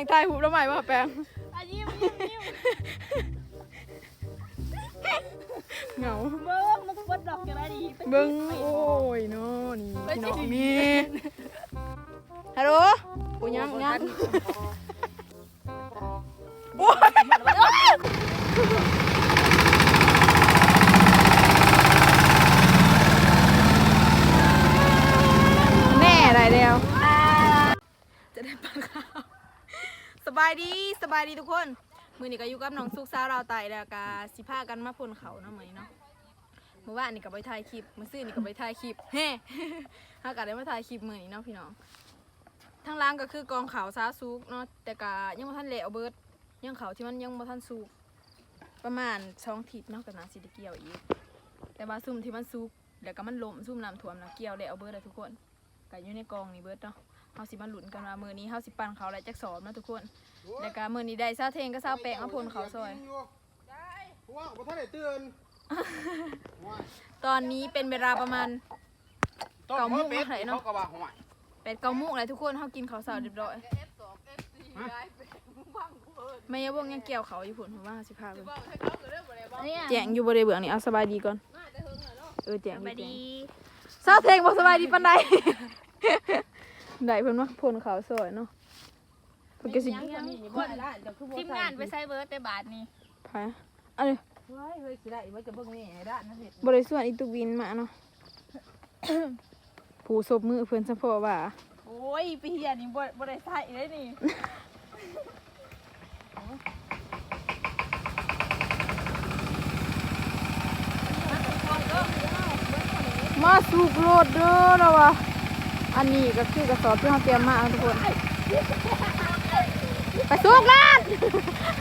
งทายหูแล้วใหม่ว่าแปลงอะยิ้มยิ้มยิ้มเหงาเบิ้งมันกดดอกอย่างไรดีเบิ้งโอ้ยเนาะนี่พี่น้องนี่ฮัลโหลโอ้ยยังยังโอ้ยแน่ไรเดียวจะได้ปันข้าวส บายดีสบายดีทุกคน มือนี้ก็อยู่กับน้องซุกสาเราวไตแล้วก็สิพากันมาพ่นเขาเนาะเหมือนเนาะเมื่อวานนี่ก็ไปถ่ายคลิปเมื่อซื่อนี่ก็ไปถ่ายคลิปเฮ้ ถ้าก็ได้มาถ่ายคลิปมือนี้เนาะพี่น้องทางล่างก็คือกองเขาวซาซุกเนาะแต่ก็ยังบ่ทันเละเอาเบิดยังเขาวที่มันยังบ่ทันสุกประมาณสองทิศเนาะก็น่าสิได้เกี่ยวอีก แต่ว่าซุ่มที่มันสุกแล้วก็มันลมซุ่มน้ำท่วมแล้วเกี่ยวได้เอาเบิดแล้วทุกคนก็อยู่ในกองนี่เบิดเนาะ เฮาสิมาลุ้นกันว่ามื้อนี้เฮาสิปั่นเขาวได้จักสอบเนาะทุกคนแล้วก็มื้อนี้ได้ซาวเทงกับซาวแป้งมาพ่นเขาวซอยว่างบ่ทันได้เตือนตอนนี้เป็นเวลาประมาณ ต้มเก่ามุกเป็ดมาให้เนาะเขาก็ว่าห่วยเป็ดเกามุกเลยทุกคนเขากินข้าวสาวเรียบร้อยไม่ยาบงยังเกี่ยวเขาอยู่ผุนผมว่าสิพาไปเนี่ยแจงอยู่บริเวณนี้เอาสบายดีก่อนเออแจงสวัสดีเศร้าเพลงบอกสบายดีปันใด ได้เพิ่นว่าพลเขาวสวยเนาะเพิ่นก็สิทีมงานไปไซเบิร์ดในบาทนี่พายอันนี้เฮ้ยสิได้ว่าจะเบิ่งนี่ให้ด้านนั่นเห็ดบริส่วนอีตุกวินมาเนาะผู้ศพมือเพิ่นเฉพาะว่า โอ้ยไปเฮียนี่บ่บ่ได้ใส่เลยนี่มาสูบโลดเด้อเราวะ อันนี้ก็คือกระสอบที่เราเตรียมมาทุกคน ไปสูบล้าน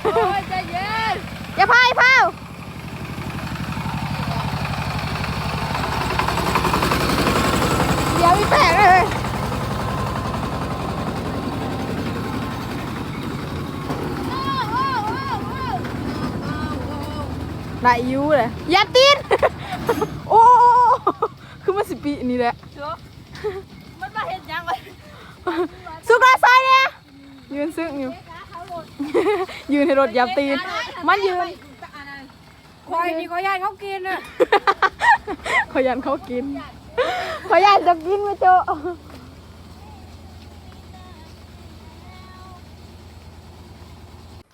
โอ้ยใจเย็นอย่าพายเผาเดี๋ยวมีแตกเลยไหลอยูเลยอย่าตีนโอ้โอ้โอ้คือมันสิปีนี่แหละ เดี๋ยวมันมาเห็นยังไง สุกราไซเนี่ยยืน ซึ่งอยู่ ยืนให้รถยับตีน มันยืนควายนี่ก็ย่านเขากินน่ะขอยันเขากิน ขอยันจะกินมาโจ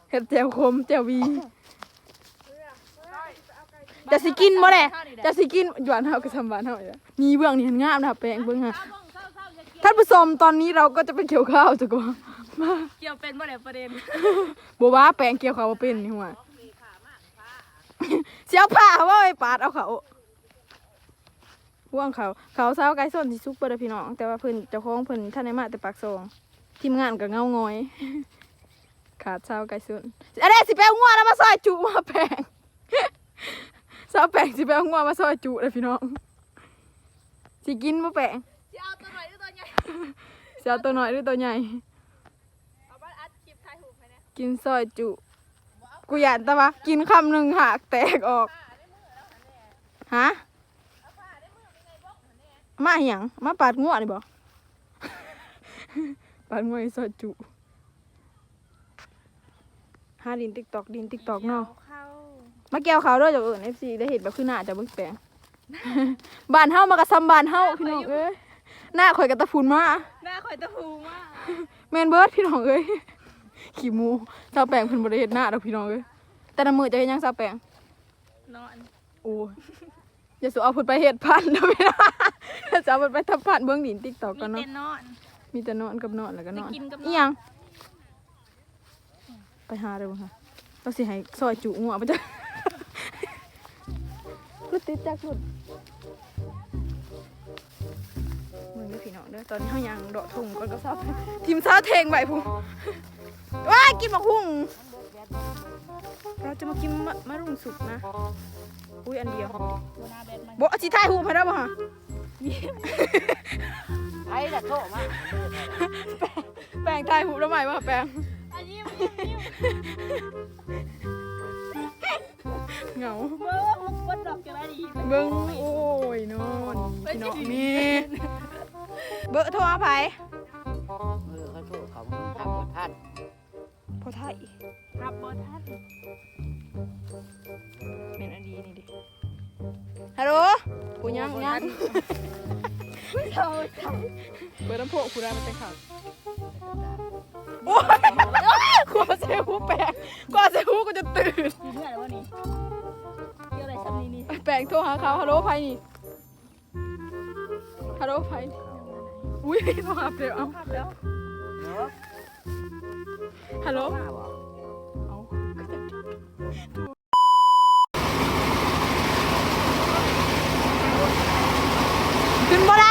เห็ดแจ่วคมแจ่ววีจะสิกินบ่แหละจะสิกินหวานเฮากับสำบานเฮาเลยนี่เบื้องนี่มันงามนะแปลงเบื้องฮะท่านผู้ชมตอนนี้เราก็จะไปเกี่ยวข้าวจ้ะกว่ามา เกี่ยวเป็นบ่ได้ประเด็นบัวว่าแปลงเกี่ยวเขาบ่เป็นนี่หัวเสียวผ้าว่าไปปาดเอาเขาห่วงเขา เขาเศร้าไก่ส้นที่ซุกเปอร์พี่น้อง แต่ว่าเพิ่นเจ้าของเพิ่นท่านในมาแต่ปากซองทีมงานก็เงางอย ขาดเศร้าไก่ส้นอะไรสิแปลงัวแล้วมาซอยจุมาแปลงเศร้าแปลงสิแปลงัวมาซอยจุเลยพี่น้องสิกินมาแปลงจะเอาตัวหน่อยหรือตัวใหญ่สิเอาตัวน้อยหรือตัวใหญ่ กินซอยจุ กูอยากแต่ว่ากินคำหนึ่งหักแตกออก ฮะ มาอหย่างมาปาดงัวนี่บ่ ปาดงัวให้ซอยจุหาดินติ๊กตอกดินติ๊กตอกเนาะเข้ามาแก้วเขาด้วยจากอื่นเอฟซีได้เห็นแบบคือหน้าจะเบิ่งแปลงบ้านเฮามากระซำบ้านเฮาพี่น้องเอ้ยหน้าข่อยกระตะพูนมาหน้าข่อยตะพูมากแมนเบิร์ดพี่น้องเอ้ย ขี้หมูซาวแปลงเพิ่นบ่ได้เฮ็ดหน้าดอกพี่น้องเอ้ยแต่ละมื้อจะเฮ็ดหยังซาวแปลงนอนโอ้ยอย่าสูเอาเพิ่นไปเฮ็ดพันธุ์เด้อพี่น้องจะเอาเพิ่นไปทำพันธุ์เบิ่งดิน TikTok มีกันเนาะเต้นนอน มีแต่นอนกับนอนแล้วก็นอนจะกินกับนอน อีหยังไปหาเด้อบ่ค่ะเราสิให้ซอยจุงัวบ่จ้ะกูติดจักหลุดมึงนี่พี่น้องเด้อตอนนี้เฮายังเดาะทุ่งก่อนก็ซาวทีมซาวเทงไว้พุ่น ว้ายกินบักหุ่งเราจะมากินมะมะรุงสุกนะ อุ้ยอันเดียวตัวหน้าแบนมันบ่เอาสิถ่ายรูปให้ได้บ่ฮะไอ้ละโทษมาแปลงถ่ายรูปแล้วใหม่บ่แปลงอะยิ้มยิ้มยิ้มเหงาเบิ้งมันกดดอกอย่างไรดีเบิ่งโอ้ยนอนพี่น้องนี่เบอร์โทรหาไผเออเขาโทษเขาหักกดทัด เขาไทยรับบทท่านเป็นอันดีนี่ดิฮัลโหลกูยังยังเปิดลำโพงกูได้มันเป็นข่าวโอ้ยกลัวเซลแปลกกลัวเซลกูจะตื่นมีเพื่อนแล้ววะนี่เกี่ยวอะไรซ้ำนี่นี่แปลงโทรหาเขาฮัลโหลไพนี่ฮัลโหลไพอุ้ยโทรหาเปลวเอาภาพแล้ว ฮัลโหลเอาขึ้นบ่ได้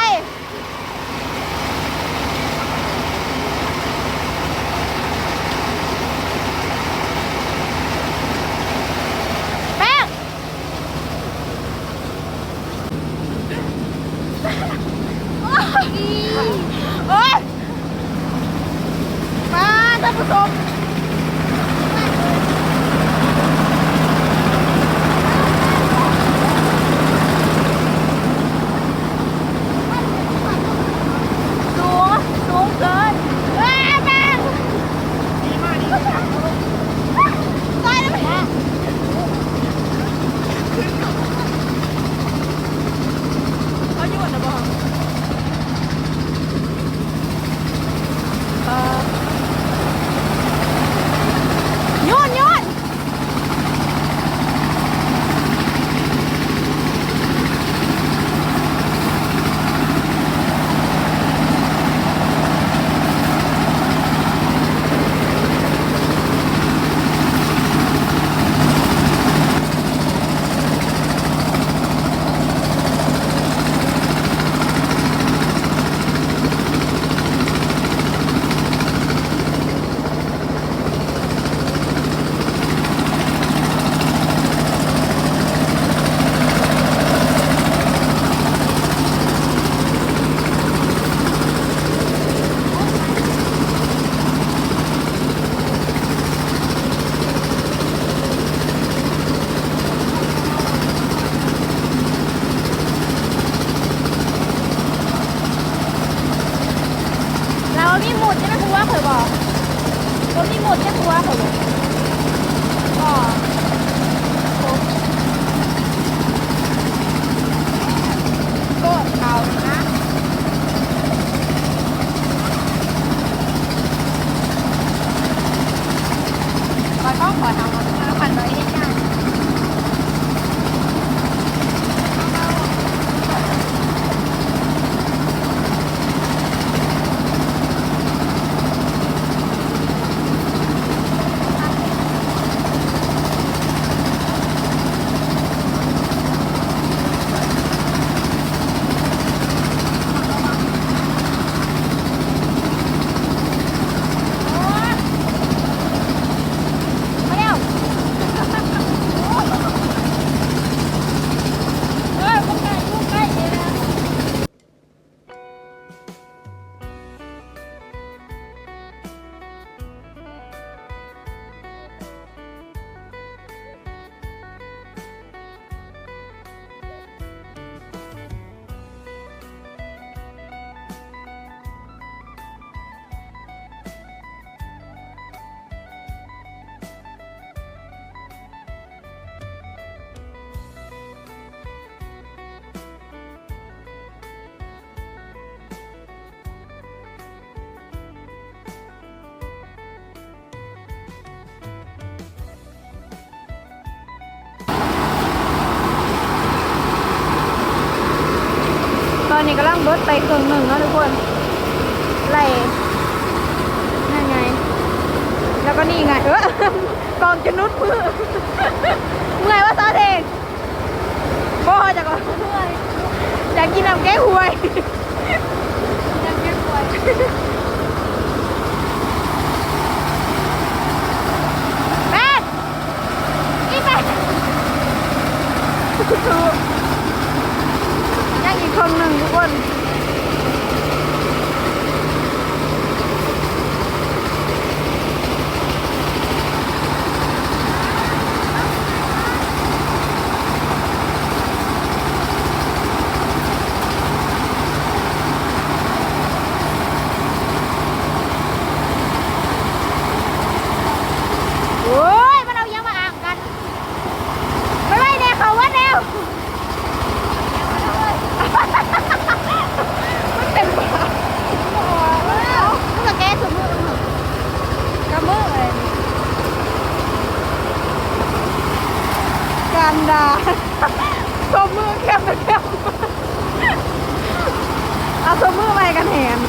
ขอต้องขอทำ อนนี้กำลังเบิดไปครึ่งหนึ่งแล้วทุกคนไล่นั่นไง แล้วก็นี่ไงเออกองจะนุดมือเมื่อยว่าซอเทงบ่จะก่อนเมื่อยอยากกินน้ำแก้หวยน้ำแก้หวยแม่อีแม่ยังอีกคนหนึ่งทุกคน การดาสมมือแคบไปแคบเอาสมมือไปกันแหน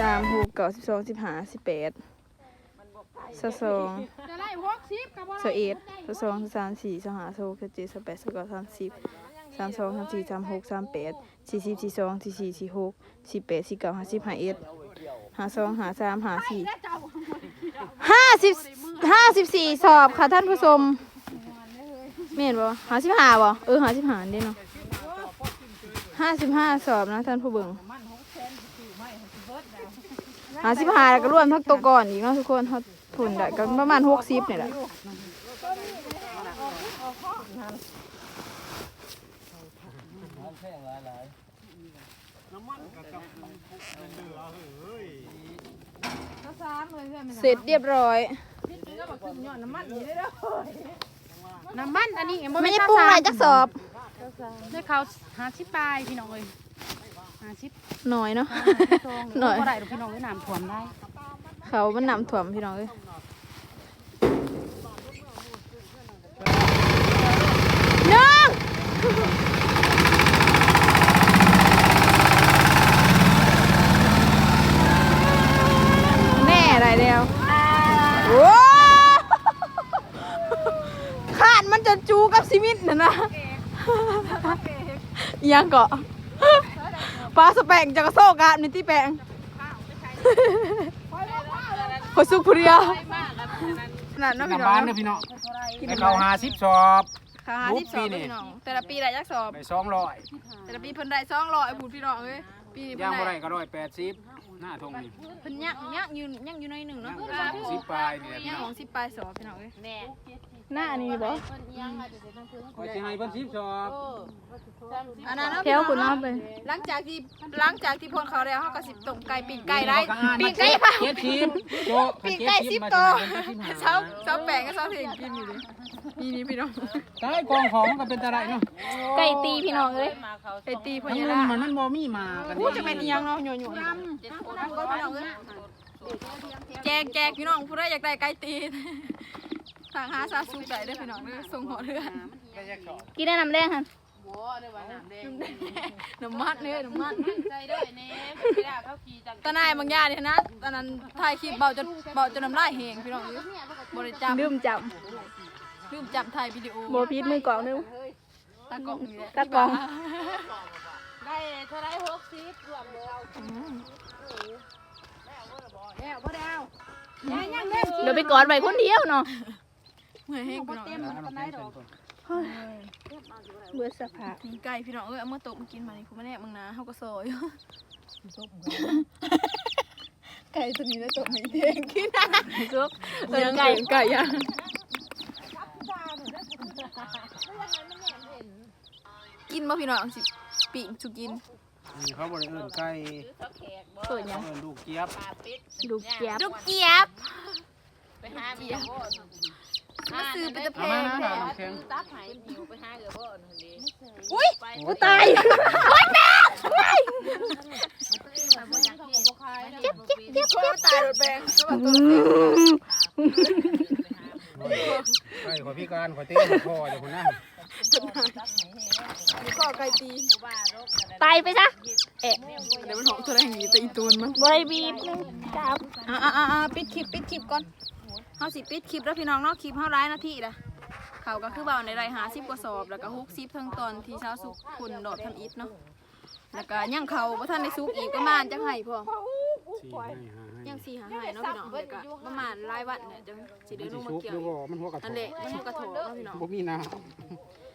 สามหกเก้าสิบสองสิบห้าสิบแปดสิบสองจะไล่หกสิบกับสิบเอ็ดสิบสองสิบสามสี่สิบห้าสิบหกสิบเจ็ดสิบแปดสิบเก้าสามสิบสามสองสามสี่สามหกสามแปดสี่สิบสี่สองสี่สี่สี่หกสี่แปดสี่เก้าห้าสิบห้าเอ็ดห้าสองห้าสามห้าสี่ห้าสิบห้าสิบสี่สอบค่ะท่านผู้ชมเม่นบ่ห้าสิบห้าบ่เออห้าสิบห้าเด้เนาะห้าสิบห้าสอบนะท่านผู้เบิ่ง หาสิบหาแล้วก็รวมทั้งตัวก่อนอีกเนาะทุกคนเขาผลได้ก็ประมาณหกสิบเนี่ยแหละน้ำมันกับกับเดือเฮ้ยสามเลยเพื่อนเสร็จเรียบร้อยน้ำมันนี่ได้เด้อน้ำมันอันนี้ไม่ได้ปรุงอะไรจักสอบด้วยเขาหาชิปปลายพี่น้องเลย หาชิปหน่อยเนาะซองหน่อยบ่ได้หรอกพี่น้องเลยน้ำท่วมได้เขามันนำถ่วมพี่น้องเอ้ยหนึ่งแน่ไรเดียวโอ้ขาดมันจะจูกับซีมินน่ะนะยังเกาะ ปลาสแปงจะกระโซกกันในที่แปลงพอสุกผู้เดียวนั่นเนาะพี่น้น้ำอบ้านงเนี่ยพี่น้องให้เขาหาสิบสอบค่ะรูที่ปสอบปีนี่พี่น้องแต่ละปีได้ยักสอบไปสองร้อยแต่ละปีเพิ่นได้สองร้อยพูดพี่น้องเอ้ยปีนี้ย่าเพิ่งนบ่ได้ได้ก็ร้อยแปดสิบหน้าทงนี่เพิ่นยักยักอยู่ยักอยู่ในหนึ่งเนาะสิบปลายนี่แหละพี่ยักน้ขอองงสิบปลายสอบพี่น้องเอ้ย หน้าอันนี้บ่ขอจะให้เพิ่นสิบสอบอันนั้นเนาะแถวคุณน้องไปหลังจากที่หลังจากที่พ่นเขาแล้วเฮาก็สิต้มไก่ปิ้งไก่ได้ปิ้งไก่ค่ะเจ็ดสิบโจปิ้งไก่สิบตัวเช้าเช้าแปลงก็เช้าเพลงกินอยู่ดินี่นี่พี่น้องตายกองของมันก็เป็นตะไรเนาะไก่ตีพี่น้องเอ้ยไก่ตีพมันญามันาคนมันบ่มีมากันพูดจะเป็นอีหยังเนาะหน่วยหน่วยก็พี่น้องเอ้ยแจกแจกพี่น้องผู้ใดอยากได้ไก่ตีน ทางหาซาซูใจได้อพี่น้องเด้อส่งหัวเรือกินได้น้ำแดงค่ะน้ำมันเนี่ยน้ำมันใจด้วยเน่ไม่ได้เขาขี่จังตาหนายบางอย่างเนี่ยนะตอนนั้นถ่ายคลิปเบาจนเบาจนน้ำลายแหงพี่น้องเอ้ยบริจาคลืมจับลืมจับถ่ายวิดีโอโบพีดมือกล่องนึง ตากล้องนี่แหละตากล้อง ได้เท่าไรหกสิบรวมเลยเอาแล้วบ่ได้เอายังยังเล่นเดี๋ยวไปกอดไว้คนเดียวเนาะ เมื่อยแห้งพี่น้องเต็มมันปานใดดอกเบื่อสภาพกินไก่พี่น้องเอ้ยเอามาตบมากินมานี่คุณแม่แน่มึงนะเฮาก็ซอยไก่ตัวนี้ได้ตบไม่เด้งกินนะซุกยังไก่ไก่ย่างกินบ่พี่น้องสิปีกสุกินนี่เขาบริเอิญไก่เปิดหยัเขางเอิญลูกเจี๊ยบลูกแก๊บลูกเจี๊ยบไปหาเมียบ่ มาซื้อเป็นตะเพเอางมานะน้ำแข็งตับหายหิวไปหาเกือบ่นั่นดิอุ้ยกูตายเจ็บเจ็บเจ็บพ่อตายโดนแบงก็แบบตัวไก่ขอพิการขอเต้นคอเดี๋ยวคนนั้นมีข้อไก่ตีตายไปซะเดี๋ยวมันหอมตัวแรงหนีตีตูนมั้งบริบีบนึงจับอ่าอ่าอ่าปิดคลิปปิดคลิปก่อน เฮาสิปิดคลิปแล้วพี่น้องเนาะคลิปเฮาร้ายนาทีละเขาก็คือเบาในไรหาสิบกว่าสอบแล้วก็ฮุกซิปทั้งตอนที่เช้าสุกคุณดอกทำอิฐเนาะแล้วก็ย่างเขาบ่ทันได้ซุกอีกประมาณจังไห้พอสี่ให้หาให้ย่างสี่หาไห้เนาะพี่น้องแล้วก็ประมาณรายวันเนี่ยจังสิได้มันลสิงมาชุบเกี่ยหวรือว่ามันหัวกระนั่ถานแหละมันกระโถเนาะพี่น้องบ่มีน้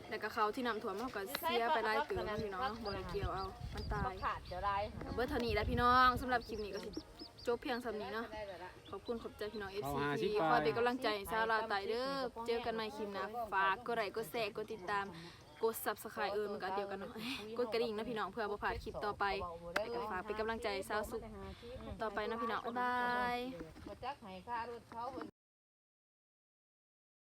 แล้วก็เขาที่นำถั่วมันก็เสียไปหลายเกลือเนาะพี่น้องเนาะบ่ได้เกี่ยวเอามันตายขาดเดี๋ยวได้ก็เบิดเท่านี้แล้วพี่น้องสำหรับคลิปนี้ก็สิจบเพียงสำนี้เนาะ ขอบคุณขอบใจพี่น้อง FC ที่คอยเป็นกำลังใจให้ชาวลาวไตเด้อเจอกันใหม่คลิปหน้าฝากกดไลค์กดแชร์กดติดตามกด Subscribe เออมันก็อันเดียวกันเนาะกดกระดิ่งนะพี่น้องเพื่อบ่พลาดคลิปต่อไปแล้วก็ฝากเป็นกำลังใจให้ชาวสุขต่อไปนะพี่น้องบ๊ายบายบ่จักให้ค่ารถเขา